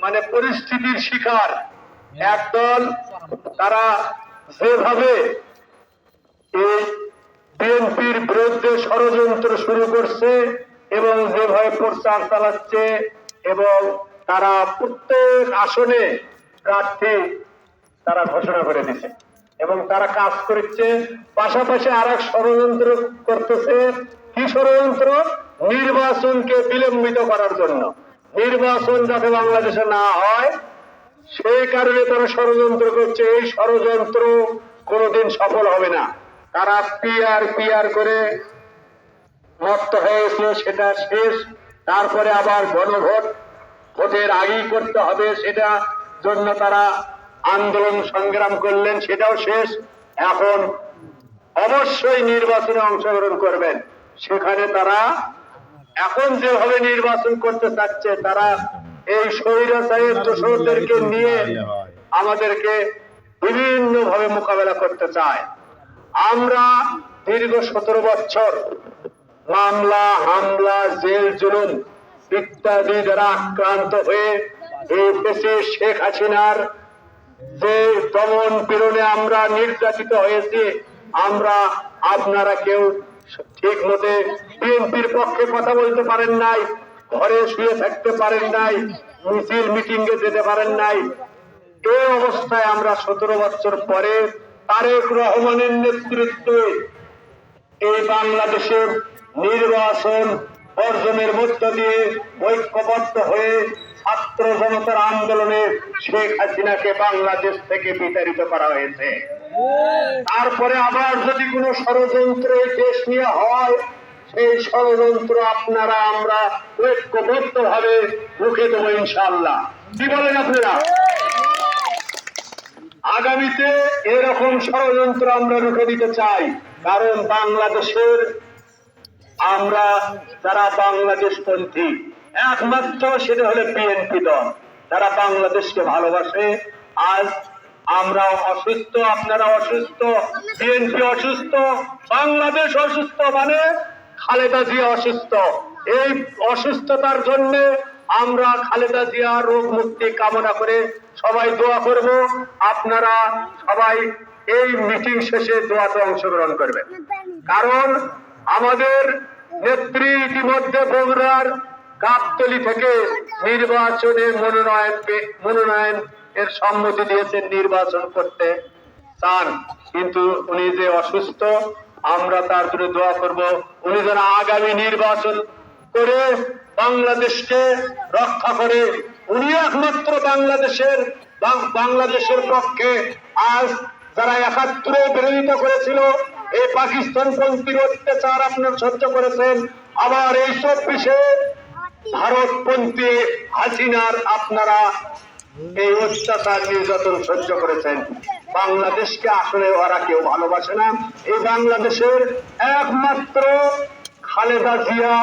মানে পরিস্থিতির শিকার। একদল তারা যেভাবে এই বিএনপির বিরুদ্ধে ষড়যন্ত্র শুরু করছে এবং যেভাবে প্রচার চালাচ্ছে এবং তারা প্রত্যেক আসনে প্রার্থী তারা ঘোষণা করে দিছে এবং তারা কাজ করছে। পাশাপাশি আর এক ষড়যন্ত্র করতেছে। কি ষড়যন্ত্র? নির্বাচনকে বিলম্বিত করার জন্য। নির্বাচন যাতে বাংলাদেশে না হয়, সেই কারণে তারা ষড়যন্ত্র করছে। এই ষড়যন্ত্র কোনোদিন সফল হবে না। তারা পিয়ার পিয়ার করে মত্ত হয়েছিল, সেটা শেষ। তারপরে আবার গণভোট ভোটের আগেই করতে হবে, সেটা জন্য তারা আন্দোলন সংগ্রাম করলেন, সেটাও শেষ। এখন অবশ্যই নির্বাচনে অংশগ্রহণ করবেন। সেখানে তারা এখন যেভাবে নির্বাচন করতে চাচ্ছে, তারা এই স্বৈরাচারের দোষরদেরকে নিয়ে আমাদেরকে বিভিন্ন ভাবে মোকাবেলা করতে চায়। আমরা দীর্ঘ সতেরো বছর মামলা, হামলা, জেল, জুলুম ইত্যাদি দ্বারা আক্রান্ত হয়ে এই দেশে শেখ হাসিনার যে দমন পীড়নে আমরা নির্যাতিত হয়েছি, আমরা আপনারা কেউ ঠিক মতে বিএনপির পক্ষে কথা বলতে পারেন নাই, ঘরে শুয়ে থাকতে পারেন নাই, মিছিল মিটিং এ যেতে পারেন নাই। এই অবস্থায় আমরা সতেরো বছর পরে তারেক রহমানের নেতৃত্বে এই বাংলাদেশের নির্বাচন অর্জনের মধ্য দিয়ে ঐক্যবদ্ধ হয়ে ছাত্র জনতার আন্দোলনে শেখ হাসিনাকে বাংলাদেশ থেকে বিতাড়িত করা হয়েছে। তারপরে আবার যদি কোনো ষড়যন্ত্র দেশ নিয়ে হয়, সেই ষড়যন্ত্র আপনারা আমরা ঐক্যবদ্ধ ভাবে রুখে দেবো ইনশাল্লাহ কি বলেন আপনারা? আগামীতে এরকম ষড়যন্ত্র আমরা রুখে দিতে চাই, কারণ বাংলাদেশের আমরা যারা বাংলাদেশ পন্থী একমাত্র সেটা হলো বিএনপি দল। যারা বাংলাদেশকে ভালোবাসে, আজ আমরা অসুস্থ, আপনারা অসুস্থ বিএনপি অসুস্থ, বাংলাদেশ অসুস্থ মানে খালেদা জিয়া অসুস্থ। এই অসুস্থতার জন্য আমরা খালেদা জিয়া রোগ মুক্তি কামনা করে সবাই দোয়া করব। আপনারা সবাই এই মিটিং শেষে দোয়াতে অংশগ্রহণ করবেন। কারণ আমাদের নেত্রী ইতিমধ্যে বগুড়ার গাবতলি থেকে নির্বাচনে মনোনয়ন মনোনয়ন এর সম্মতি দিয়েছেন নির্বাচন করতে। চান কিন্তু উনি যে অসুস্থ, আমরা তার জন্য দোয়া করব। উনি যেন আগামী নির্বাচন করে বাংলাদেশকে রক্ষা করে। উনি একমাত্র বাংলাদেশের বাংলাদেশের পক্ষে আজ যারা একাত্তরে বিরোধিতা করেছিল, এই পাকিস্তান পন্থীর অত্যাচার আপনার সহ্য করেছেন। আবার এই চব্বিশে ভারতপন্থী হাসিনার আপনারা এই অত্যাচার নির্যাতন সহ্য করেছেন। বাংলাদেশকে আসলে ওরা কেউ ভালোবাসে না। এই বাংলাদেশের একমাত্র খালেদা জিয়া,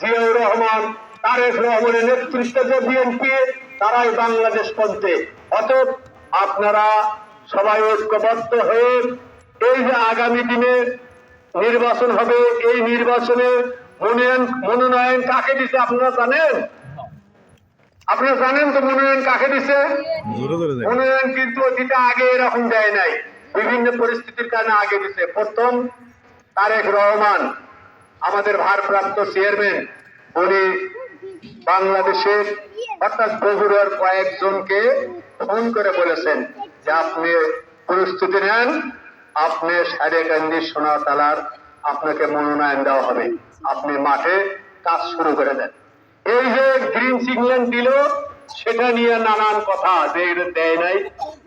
জিয়াউর রহমান, তারেক রহমানের নেতৃত্বে যে বিএনপি, তারাই বাংলাদেশ পন্থে। অতএব আপনারা সবাই ঐক্যবদ্ধ হয়ে এই যে আগামী দিনে নির্বাচন হবে, এই নির্বাচনে মনোনয়ন মনোনয়ন কাকে দিছে আপনারা জানেন? আপনারা জানেন তো মনোনয়ন কাকে দিছে? মনোনয়ন কিন্তু অতীতে আগে এরকম দেয় নাই। বিভিন্ন পরিস্থিতির কারণে আগে দিছে। প্রথম তারেক রহমান আমাদের ভারপ্রাপ্ত চেয়ারম্যান উনি বাংলাদেশের অর্থাৎ বগুড়ার কয়েকজনকে ফোন করে বলেছেন যে আপনি প্রস্তুতি নেন আপনি সাড়ে কান্দি সোনা তালার আপনাকে মনোনয়ন দেওয়া হবে। আপনি মাঠে কাজ শুরু করে দেন। এই যে গ্রিন সিগন্যাল দিল, সেটা নিয়ে নানান কথা যে এটা দেয় নাই,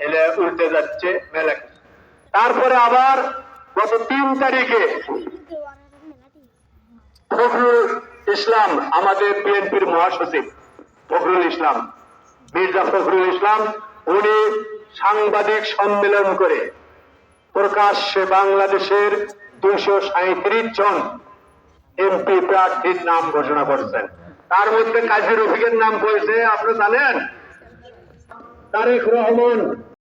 এলে উল্টে যাচ্ছে মেলা তারপরে আবার গত তিন তারিখে ফখরুল ইসলাম, আমাদের বিএনপির মহাসচিব ফখরুল ইসলাম, মির্জা ফখরুল ইসলাম, উনি সাংবাদিক সম্মেলন করে প্রকাশ্যে বাংলাদেশের দুইশো সাঁত্রিশ জন এমপি প্রার্থীর নাম ঘোষণা করেছেন। তার মধ্যে কাজী রফিকের নাম বলছে আপনি জানেন? তারেক রহমান।